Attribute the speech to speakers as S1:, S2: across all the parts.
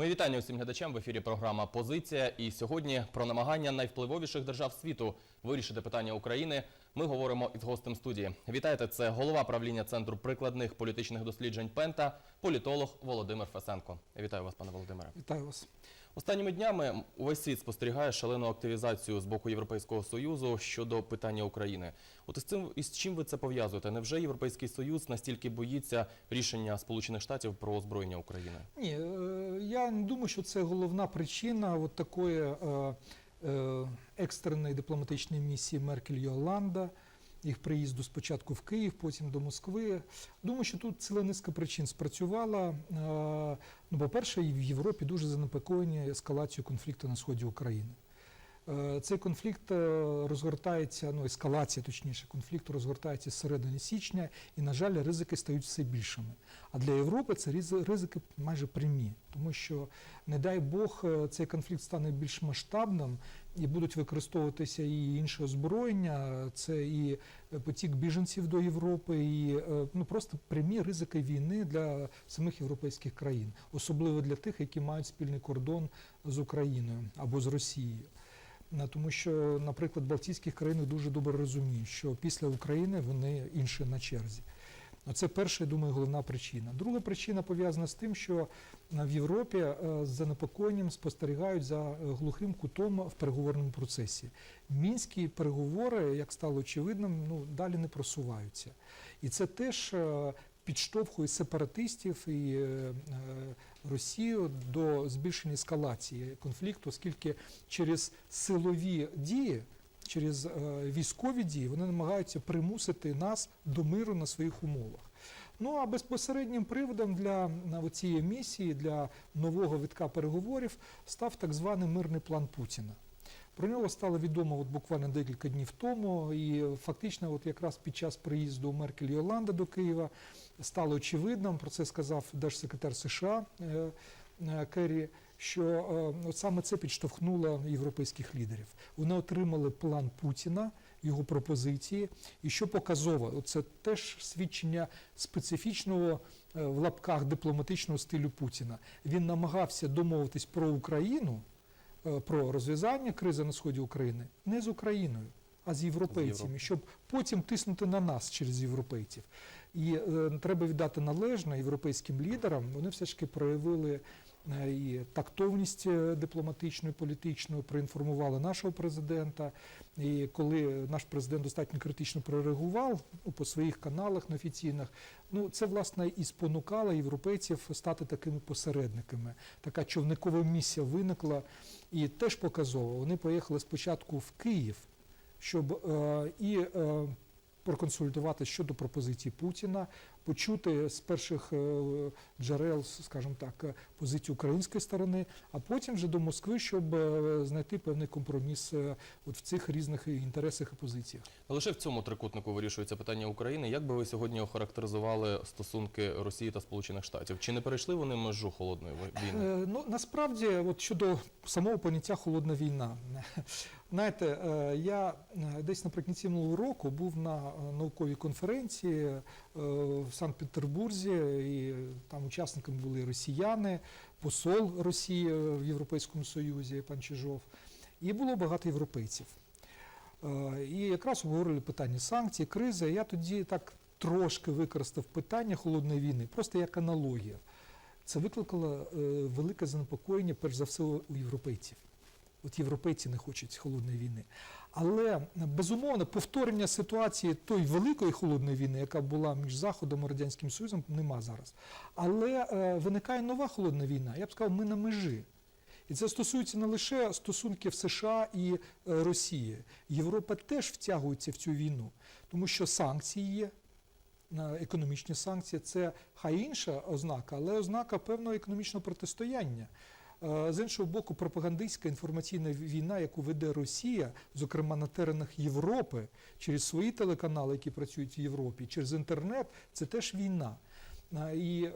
S1: Мої вітання усім глядачам в ефірі програма Позиція. І сьогодні про намагання найвпливовіших держав світу вирішити питання України. Ми говоримо із гостем студії. Вітайте, це голова правління центру прикладних політичних досліджень Пента, політолог Володимир Фесенко. Вітаю вас, пане Володимире.
S2: Вітаю вас.
S1: Останніми днями увесь світ спостерігає шалену активізацію з боку Європейського союзу щодо питання України. От із цим із чим ви це пов'язуєте? Невже Європейський Союз настільки боїться рішення Сполучених Штатів про озброєння України?
S2: Ні, е, я не думаю, що це головна причина от такої е, е, екстреної дипломатичної місії Меркель і Оланда, їх приїзду спочатку в Київ, потім до Москви. Думаю, що тут ціла низка причин спрацювала. Е, Ну, по-перше, в Європі дуже занепокоєні ескалацією конфлікту на сході України. Е, Цей конфлікт е, розгортається, ну ескалація, точніше, конфлікту розгортається з середини січня, і, на жаль, ризики стають все більшими. А для Європи це ризики майже прямі, тому що, не дай Бог, цей конфлікт стане більш масштабним і будуть використовуватися і інше озброєння. Це і потік біженців до Європи, і е, ну просто прямі ризики війни для самих європейських країн, особливо для тих, які мають спільний кордон з Україною або з Росією. Тому що, наприклад, Балтійських країн дуже добре розуміють, що після України вони інші на черзі. Це перша, я думаю, головна причина. Друга причина пов'язана з тим, що е, в Європі е, з занепокоєнням спостерігають за е, глухим кутом в переговорному процесі. Мінські переговори, як стало очевидним, ну далі не просуваються. І це теж підштовхує сепаратистів і Росію до збільшення ескалації конфлікту, оскільки через силові дії, через е, військові дії вони намагаються примусити нас до миру на своїх умовах. Ну а безпосереднім приводом для цієї місії, для нового витка переговорів, став так званий мирний план Путіна. Про нього стало відомо от буквально декілька днів тому, і фактично, от якраз під час приїзду Меркель і Оланда до Києва стало очевидним, про це сказав держсекретар США е, е, Керрі, що е, от саме це підштовхнуло європейських лідерів. Вони отримали план Путіна, його пропозиції, і що показово, це теж свідчення специфічного е, в лапках дипломатичного стилю Путіна. Він намагався домовитись про Україну е, про розв'язання кризи на сході України не з Україною, а з європейцями, щоб потім тиснути на нас через європейців. І е, треба віддати належне європейським лідерам. Вони все ж таки проявили і тактовність е, дипломатичну, і політичну, проінформували нашого президента. І коли наш президент достатньо критично прореагував ну, по своїх каналах неофіційних, ну це власне і спонукало європейців стати такими посередниками. Така човникова місія виникла і теж показово. Вони поїхали спочатку в Київ, щоб е, і е, проконсультувати щодо пропозицій Путіна, почути з перших е, джерел, скажімо так, е, позицію української сторони, а потім вже до Москви, щоб е, знайти певний компроміс от в цих різних інтересах і позиціях.
S1: Не лише в цьому трикутнику вирішується питання України. Як би ви сьогодні охарактеризували стосунки Росії та Сполучених Штатів? Чи не перейшли вони межу холодної війни?
S2: Ну насправді, от щодо самого поняття холодна війна, знаєте, я десь наприкінці минулого року був на науковій конференції в Санкт-Петербурзі, і там учасниками були росіяни, посол Росії в Європейському Союзі, пан Чижов, і було багато європейців. Е, І якраз обговорили питання санкцій, кризи. Я тоді так трошки використав питання холодної війни, просто як аналогія. Це викликало е, велике занепокоєння, перш за все, у європейців. От європейці не хочуть холодної війни. Але безумовно повторення ситуації тої великої холодної війни, яка була між Заходом і Радянським Союзом, нема зараз. Але е, виникає нова холодна війна. Я б сказав, ми на межі. І це стосується не лише стосунків США і е, Росії. Європа теж втягується в цю війну, тому що санкції є, економічні санкції це хай інша ознака, але ознака певного економічного протистояння. Е, З іншого боку, пропагандистська інформаційна війна, яку веде Росія, зокрема на теренах Європи, через свої телеканали, які працюють в Європі, через інтернет, це теж війна. І е,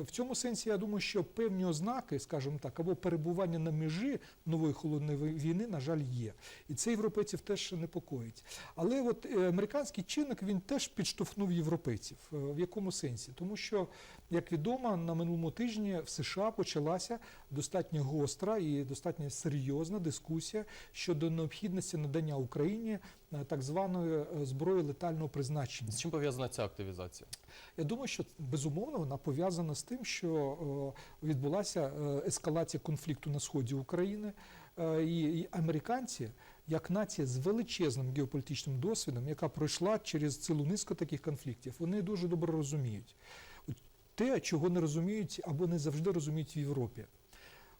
S2: в цьому сенсі я думаю, що певні ознаки, скажімо так, або перебування на межі нової холодної війни, на жаль, є. І це європейців теж непокоїть. Але от е, американський чинник він теж підштовхнув європейців. Е, В якому сенсі? Тому що, як відомо, на минулому тижні в США почалася достатньо гостра і достатньо серйозна дискусія щодо необхідності надання Україні так званої е, зброї летального призначення.
S1: З чим пов'язана ця активізація?
S2: Я думаю, що безумовно вона пов'язана з тим, що е, відбулася е, ескалація конфлікту на сході України, Е, і американці, як нація з величезним геополітичним досвідом, яка пройшла через цілу низку таких конфліктів, вони дуже добре розуміють те, чого не розуміють або не завжди розуміють в Європі.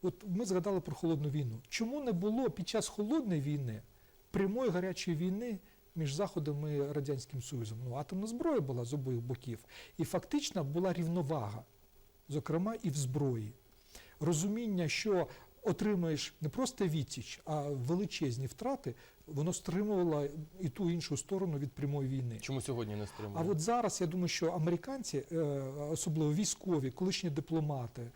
S2: От ми згадали про холодну війну. Чому не було під час холодної війни прямої гарячої війни між Заходом і Радянським Союзом? Ну, атомна зброя була з обох боків. І фактично була рівновага, зокрема і в зброї. Розуміння, що отримаєш не просто відсіч, а величезні втрати, воно стримувало і ту і іншу сторону від прямої війни.
S1: Чому сьогодні не стримує?
S2: А от зараз я думаю, що американці, е, особливо військові, колишні дипломати,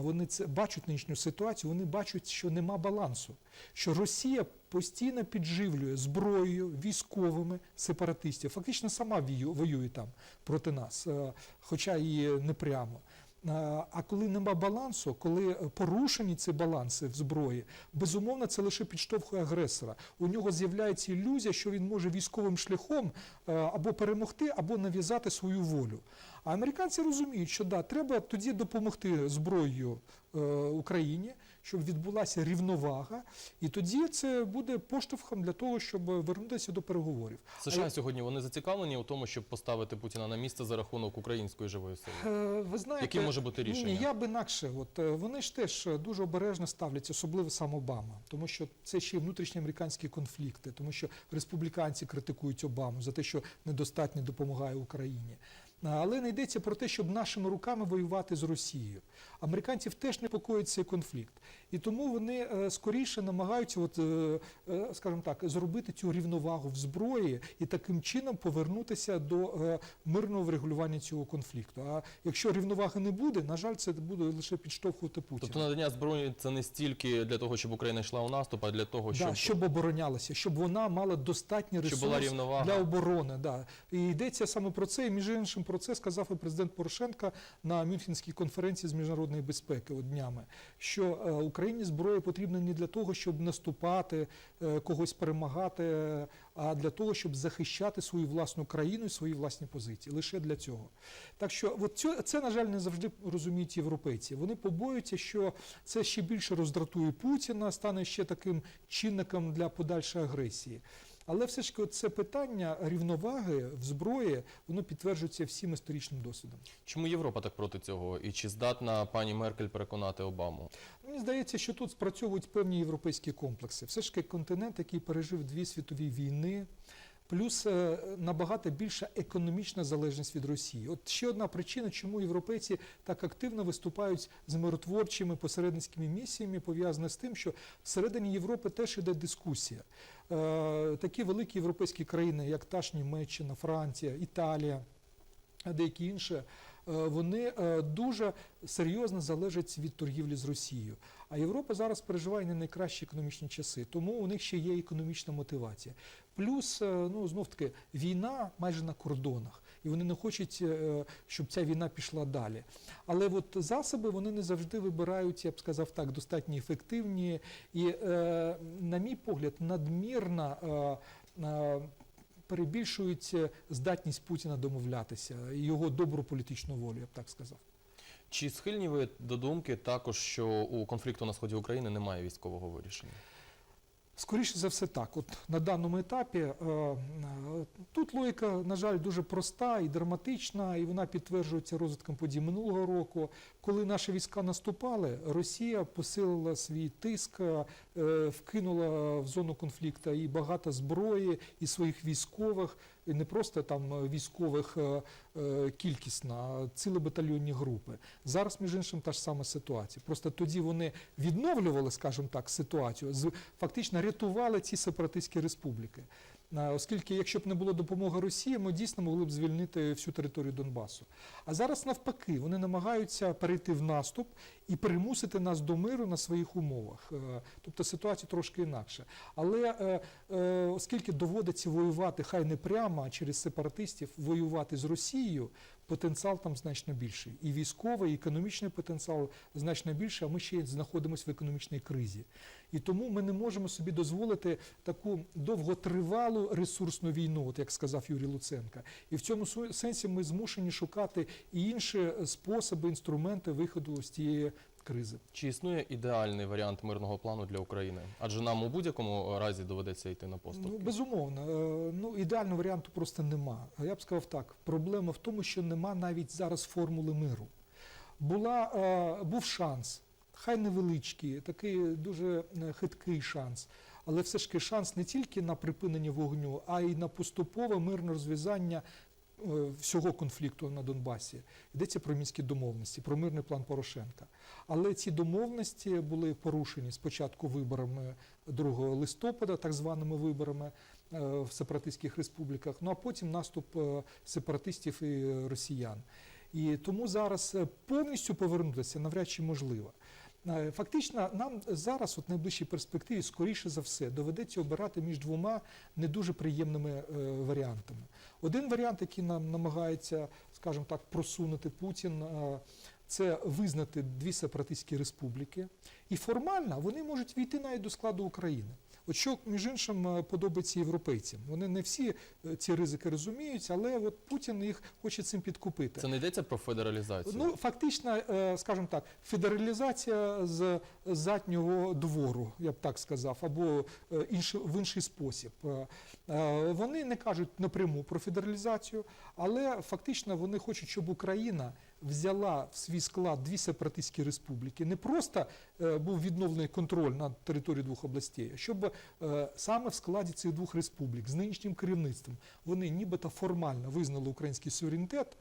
S2: вони це бачать нинішню ситуацію. Вони бачать, що нема балансу, що Росія постійно підживлює зброєю, військовими сепаратистів. Фактично сама воює там проти нас, е, хоча і не прямо. Е, А коли нема балансу, коли порушені ці баланси в зброї, безумовно, це лише підштовхує агресора. У нього з'являється ілюзія, що він може військовим шляхом е, або перемогти, або нав'язати свою волю. А американці розуміють, що да, треба тоді допомогти зброєю е, Україні, щоб відбулася рівновага, і тоді це буде поштовхом для того, щоб вернутися до переговорів.
S1: США
S2: А я-
S1: сьогодні вони зацікавлені у тому, щоб поставити Путіна на місце за рахунок української живої сили.
S2: Е, Ви знаєте,
S1: Яким може бути рішення?
S2: Ні, я б інакше. От е, вони ж теж дуже обережно ставляться, особливо сам Обама, тому що це ще й внутрішні американські конфлікти, тому що республіканці критикують Обаму за те, що недостатньо допомагає Україні. Але не йдеться про те, щоб нашими руками воювати з Росією. Американців теж непокоїть цей конфлікт, і тому вони е, скоріше намагаються, от, е, е, скажімо так, зробити цю рівновагу в зброї і таким чином повернутися до мирного врегулювання цього конфлікту. А якщо рівноваги не буде, на жаль, це буде лише підштовхувати Путіна.
S1: Тобто надання зброї це не стільки для того, щоб Україна йшла у наступ, а для того, щоб,
S2: Да, щоб оборонялася, щоб вона мала достатній
S1: щоб була
S2: для оборони. Да. І йдеться саме про це. І між іншим про це сказав і президент Порошенка на Мюнхенській конференції з міжнародної безпеки от днями, що е, Україні зброя потрібна не для того, щоб наступати, е, когось перемагати, а для того, щоб захищати свою власну країну і свої власні позиції. Лише для цього. Так що от цю, це, на жаль, не завжди розуміють європейці. Вони побоюються, що це ще більше роздратує Путіна, стане ще таким чинником для подальшої агресії. Але все ж це питання рівноваги в зброї, воно підтверджується всім історичним досвідом.
S1: Чому Європа так проти цього? І чи здатна пані Меркель переконати Обаму?
S2: Мені здається, що тут спрацьовують певні європейські комплекси. Все ж таки континент, який пережив дві світові війни, плюс е, набагато більша економічна залежність від Росії. От ще одна причина, чому європейці так активно виступають з миротворчими посередницькими місіями, пов'язана з тим, що всередині Європи теж іде дискусія. Е, Такі великі європейські країни, як та ж Німеччина, Франція, Італія, деякі інші, е, вони дуже серйозно залежать від торгівлі з Росією. А Європа зараз переживає не найкращі економічні часи, тому у них ще є економічна мотивація. Плюс, е, ну знов таки, війна майже на кордонах, і вони не хочуть, е, щоб ця війна пішла далі. Але от засоби вони не завжди вибирають, я б сказав так, достатньо ефективні і, е, на мій погляд, надмірна. Перебільшують здатність Путіна домовлятися, його добру політичну волю, я б так сказав.
S1: Чи схильні ви до думки також, що у конфлікту на сході України немає військового вирішення?
S2: Скоріше за все так. От на даному етапі е, е, тут логіка, на жаль, дуже проста і драматична, і вона підтверджується розвитком подій минулого року. Коли наші війська наступали, Росія посилила свій тиск, е, вкинула в зону конфлікту і багато зброї, і своїх військових, не просто там військових е, е, кількісно, а цілебатальйонні групи. Зараз, між іншим, та ж сама ситуація. Просто тоді вони відновлювали, скажімо так, ситуацію, фактично рятували ці сепаратистські республіки. Е, Оскільки, якщо б не було допомоги Росії, ми дійсно могли б звільнити всю територію Донбасу. А зараз навпаки, вони намагаються перейти в наступ і примусити нас до миру на своїх умовах. Е, Тобто ситуація трошки інакша. Але е, оскільки доводиться воювати, хай не прямо, а через сепаратистів, воювати з Росією, потенціал там значно більший. І військовий, і економічний потенціал значно більший, а ми ще знаходимося в економічній кризі. І тому ми не можемо собі дозволити таку довготривалу ресурсну війну, от як сказав Юрій Луценко. І в цьому сенсі ми змушені шукати інші способи, інструменти виходу з цієї кризи.
S1: Чи існує ідеальний варіант мирного плану для України? Адже нам у будь-якому разі доведеться йти на поступки.
S2: Ну, безумовно, Е, ну ідеального варіанту просто нема. Я б сказав так: проблема в тому, що нема навіть зараз формули миру. Була, е, був шанс, хай невеличкий, такий дуже е, хиткий шанс. Але все ж таки шанс не тільки на припинення вогню, а й на поступове мирне розв'язання всього конфлікту на Донбасі. Йдеться про мінські домовленості, про мирний план Порошенка. Але ці домовленості були порушені спочатку виборами 2 листопада, так званими виборами е, в сепаратистських республіках, ну а потім наступ е, сепаратистів і е, росіян. І тому зараз е, повністю повернутися навряд чи можливо. Е, Фактично, нам зараз, от найближчій перспективі, скоріше за все, доведеться обирати між двома не дуже приємними е, варіантами. Один варіант, який нам намагається, скажімо так, просунути Путін, е, це визнати дві сепаратистські республіки. І формально вони можуть війти навіть до складу України. От що, між іншим, е, подобається європейцям. Вони не всі е, ці ризики розуміють, але от Путін їх хоче цим підкупити.
S1: Це не йдеться про федералізацію.
S2: Ну, фактично, е, скажімо так, федералізація з заднього двору, я б так сказав, або інший- в інший спосіб. Вони не кажуть напряму про федералізацію, але фактично вони хочуть, щоб Україна взяла в свій склад дві сепаратистські республіки, не просто е, був відновлений контроль над територією двох областей, а щоб е, саме в складі цих двох республік з нинішнім керівництвом вони нібито формально визнали український суверенітет,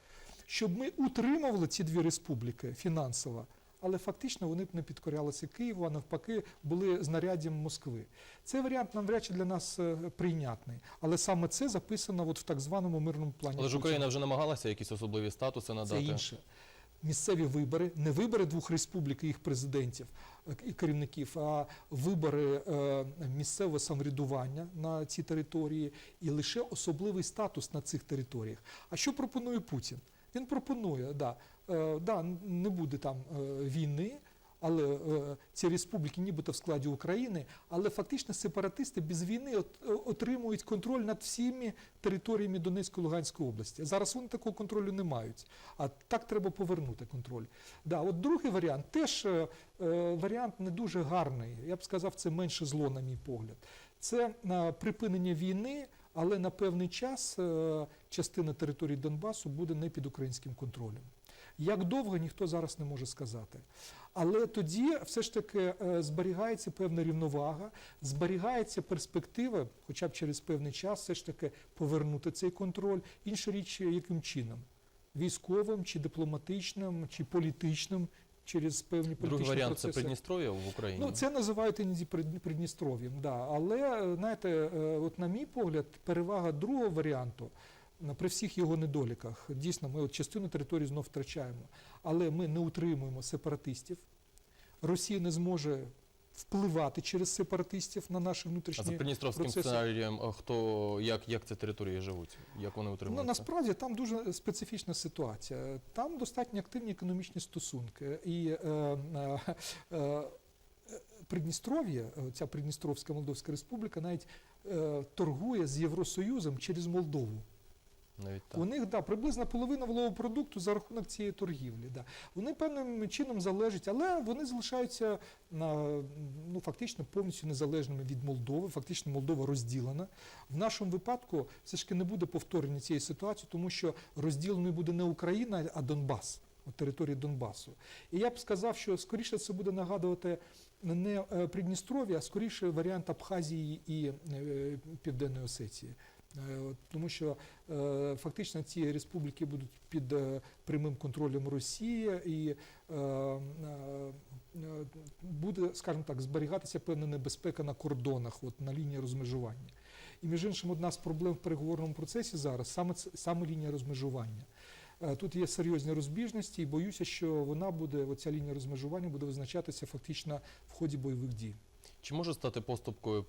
S2: щоб ми утримували ці дві республіки фінансово, але фактично вони б не підкорялися Києву, а навпаки були знаряддям Москви. Цей варіант навряд чи для нас е, прийнятний, але саме це записано от в так званому мирному плані.
S1: Але ж Україна вже намагалася якісь особливі статуси
S2: Це
S1: надати.
S2: інше. Місцеві вибори, не вибори двох республік і їх президентів е, і керівників, а вибори е, місцевого самоврядування на цій території і лише особливий статус на цих територіях. А що пропонує Путін? Він пропонує, да, да, не буде там е, війни. Але е, ці республіки нібито в складі України, але фактично сепаратисти без війни е, отримують контроль над всіми територіями Донецької Луганської області. Зараз вони такого контролю не мають. А так треба повернути контроль. Да, от другий варіант теж е, е, варіант не дуже гарний. Я б сказав, це менше зло, на мій погляд. Це е, припинення війни, але на певний час е, частина території Донбасу буде не під українським контролем. Як довго ніхто зараз не може сказати. Але тоді все ж таки е, зберігається певна рівновага, зберігається перспектива, хоча б через певний час, все ж таки повернути цей контроль. Інша річ, яким чином? Військовим, чи дипломатичним, чи політичним, через певні політичні
S1: Другий варіант це. Придністров'я в Україні.
S2: Ну, це називають іноді Прид- Придністров'ям, да. але е, знаєте, е, от на мій погляд, перевага другого варіанту при всіх його недоліках. Дійсно, ми от частину території знов втрачаємо, але ми не утримуємо сепаратистів. Росія не зможе впливати через сепаратистів на наші
S1: А за. Придністровським сценарієм хто як, як ці території живуть? Як вони
S2: Ну, насправді там дуже специфічна ситуація. Там достатньо активні економічні стосунки. І е, е, е, Придністров'я, ця Придністровська Молдовська Республіка, навіть е, торгує з Євросоюзом через Молдову.
S1: Навіть так.
S2: У них да, приблизно половина валового продукту за рахунок цієї торгівлі. Да. Вони певним чином залежать, але вони залишаються на, ну, фактично повністю незалежними від Молдови. Фактично Молдова розділена. В нашому випадку все ж таки не буде повторення цієї ситуації, тому що розділеною буде не Україна, а Донбас. Території Донбасу. І я б сказав, що скоріше це буде нагадувати не е, Придністров'я, а скоріше варіант Абхазії і е, Південної Осетії. Е, Тому що е, фактично ці республіки будуть під е, прямим контролем Росії і буде, скажімо так, зберігатися певна небезпека на кордонах, от, на лінії розмежування. І між іншим, одна з проблем в переговорному процесі зараз саме, саме лінія розмежування. Тут є серйозні розбіжності, і боюся, що вона буде, оця лінія розмежування буде визначатися фактично в ході бойових дій.
S1: Чи може стати поступкою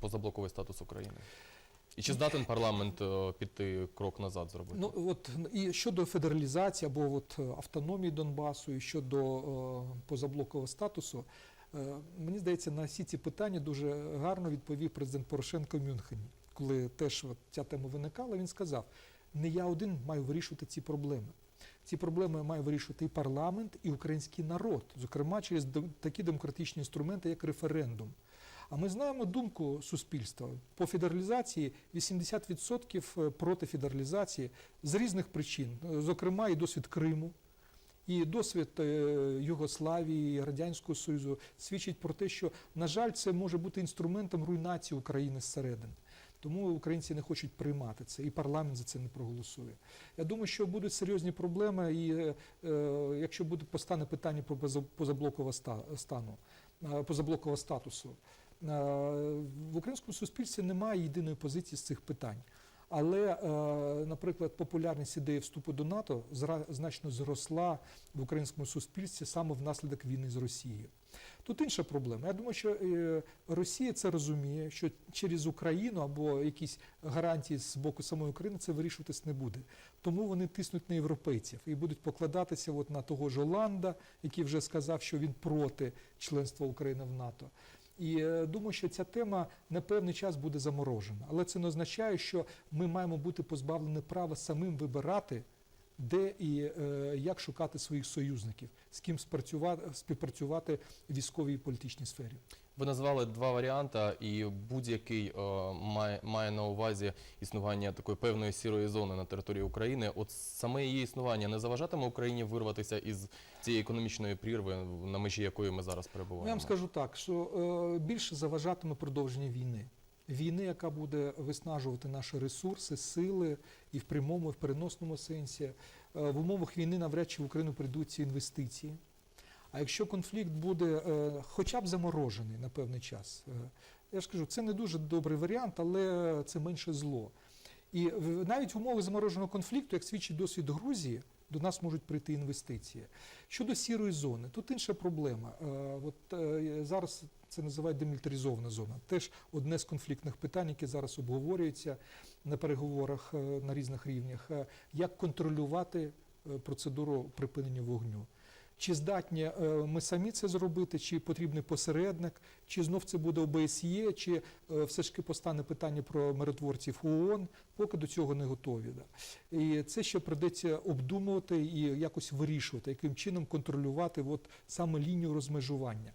S1: позаблоковий статус України? І чи здатен парламент е, піти крок назад зробити?
S2: Ну от і щодо федералізації або от е, автономії Донбасу, і щодо е, позаблокового статусу, е, мені здається, на всі ці питання дуже гарно відповів президент Порошенко в Мюнхені, коли теж от ця тема виникала. Він сказав: не я один маю вирішувати ці проблеми. Ці проблеми має вирішувати і парламент, і український народ, зокрема через такі демократичні інструменти, як референдум. А ми знаємо думку суспільства по федералізації 80% проти федералізації з різних причин, Е, зокрема і досвід Криму. І досвід е, Югославії, Радянського Союзу свідчить про те, що, на жаль, це може бути інструментом руйнації України зсередини. Тому українці не хочуть приймати це, і парламент за це не проголосує. Я думаю, що будуть серйозні проблеми, і е, е, якщо буде постане питання про поза- позаблокового стану, е, позаблокового статусу. Е, В українському суспільстві немає єдиної позиції з цих питань. Але, е, наприклад, популярність ідеї вступу до НАТО значно зросла в українському суспільстві саме внаслідок війни з Росією. Тут інша проблема. Я думаю, що е, Росія це розуміє, що через Україну або якісь гарантії з боку самої України це вирішуватись не буде. Тому вони тиснуть на європейців і будуть покладатися от на того ж Оланда, який вже сказав, що він проти членства України в НАТО. І е, думаю, що ця тема на певний час буде заморожена. Але це не означає, що ми маємо бути позбавлені права самим вибирати, де і е, як шукати своїх союзників, з ким спрацювати, співпрацювати в військовій і політичній сфері.
S1: Ви назвали два варіанти, і будь-який е, має, має на увазі існування такої певної сірої зони на території України. От саме її існування не заважатиме Україні вирватися із цієї економічної прірви, на межі якої ми зараз перебуваємо.
S2: Я вам скажу так, що е, більше заважатиме продовження війни. Війни, яка буде виснажувати наші ресурси, сили і в прямому, і в переносному сенсі. Е, в умовах війни навряд чи в Україну прийдуть ці інвестиції. А якщо конфлікт буде е, хоча б заморожений на певний час, е, я ж кажу, це не дуже добрий варіант, але це менше зло. І навіть в умовах замороженого конфлікту, як свідчить досвід Грузії, до нас можуть прийти інвестиції. Щодо сірої зони, тут інша проблема. Е, От е, зараз це називають демілітаризована зона. Теж одне з конфліктних питань, яке зараз обговорюється на переговорах е, на різних рівнях. Як контролювати процедуру припинення вогню? Чи здатні е, ми самі це зробити, чи потрібний посередник, чи знов це буде ОБСЄ, чи е, все ж таки постане питання про миротворців ООН, поки до цього не готові. І це ще придеться обдумувати і якось вирішувати, яким чином контролювати от саме лінію розмежування.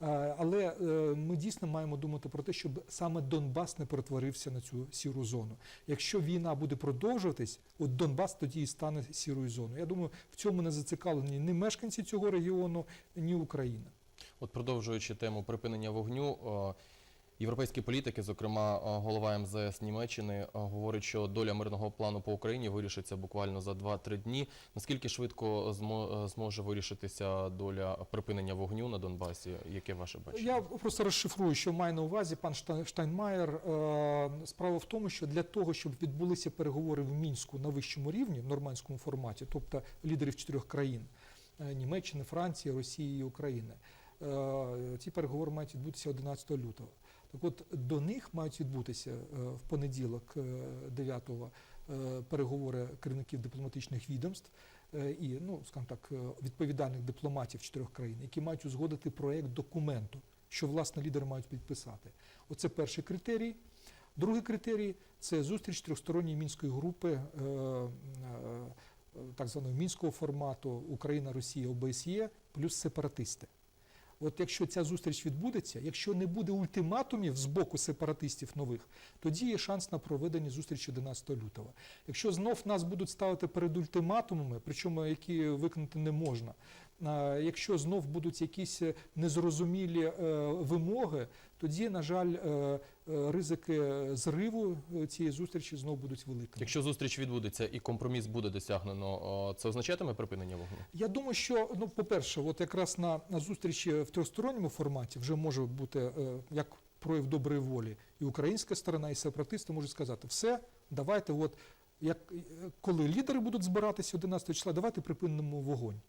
S2: Але е, ми дійсно маємо думати про те, щоб саме Донбас не перетворився на цю сіру зону. Якщо війна буде продовжуватись, от Донбас тоді і стане сірою зоною. Я думаю, в цьому не зацікавлені ні мешканці цього регіону, ні Україна.
S1: От продовжуючи тему припинення вогню, е, європейські політики, зокрема голова МЗС Німеччини, говорить, що доля мирного плану по Україні вирішиться буквально за 2-3 дні. Наскільки швидко е, зможе вирішитися доля припинення вогню на Донбасі? Яке ваше бачення?
S2: Я просто розшифрую, що має на увазі пан Шта- Штайнмаєр. Е, Справа в тому, що для того, щоб відбулися переговори в мінську на вищому рівні, в нормандському форматі, тобто лідерів чотирьох країн е, Німеччини, Франції, Росії і України, ці переговори мають відбутися 11 лютого. Так от до них мають відбутися е, в понеділок, е, 9-го, е, переговори керівників дипломатичних відомств е, і, ну, скажімо так, е, відповідальних дипломатів чотирьох країн, які мають узгодити проєкт документу, що власне лідери мають підписати. Оце перший критерій. Другий критерій це зустріч трьохсторонньої мінської групи е, е, так званого мінського формату Україна, Росія, ОБСЄ плюс сепаратисти. От якщо ця зустріч відбудеться, якщо не буде ультиматумів з боку сепаратистів нових, тоді є шанс на проведення зустрічі 11 лютого. Якщо знов нас будуть ставити перед ультиматумами, причому які виконати не можна, якщо знов будуть якісь е, незрозумілі е, вимоги, тоді, на жаль, е, ризики зриву цієї зустрічі знов будуть великими.
S1: Якщо зустріч відбудеться і компроміс буде досягнено, це означатиме припинення вогню?
S2: Я думаю, що ну, по-перше, от якраз на, зустрічі в трьохсторонньому форматі вже може бути як прояв доброї волі, і українська сторона, і сепаратисти можуть сказати, все, давайте, от як коли лідери будуть збиратися 11 числа, давайте припинимо вогонь.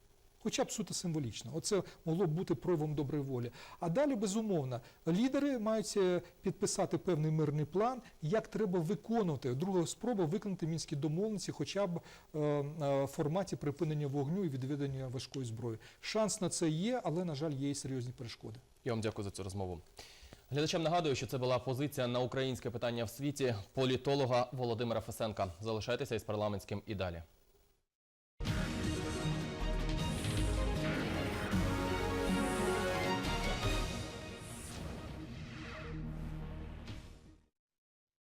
S2: Хоча б суто символічно. Оце могло б бути проявом доброї волі. А далі, безумовно, лідери мають е, підписати певний мирний план, як треба виконувати. Друга спроба виконати мінські домовленості, хоча б е, е, в форматі припинення вогню і відведення важкої зброї. Шанс на це є, але, на жаль, є і серйозні перешкоди.
S1: Я вам дякую за цю розмову. Глядачам нагадую, що це була позиція на українське питання в світі політолога Володимира Фесенка. Залишайтеся із парламентським і далі.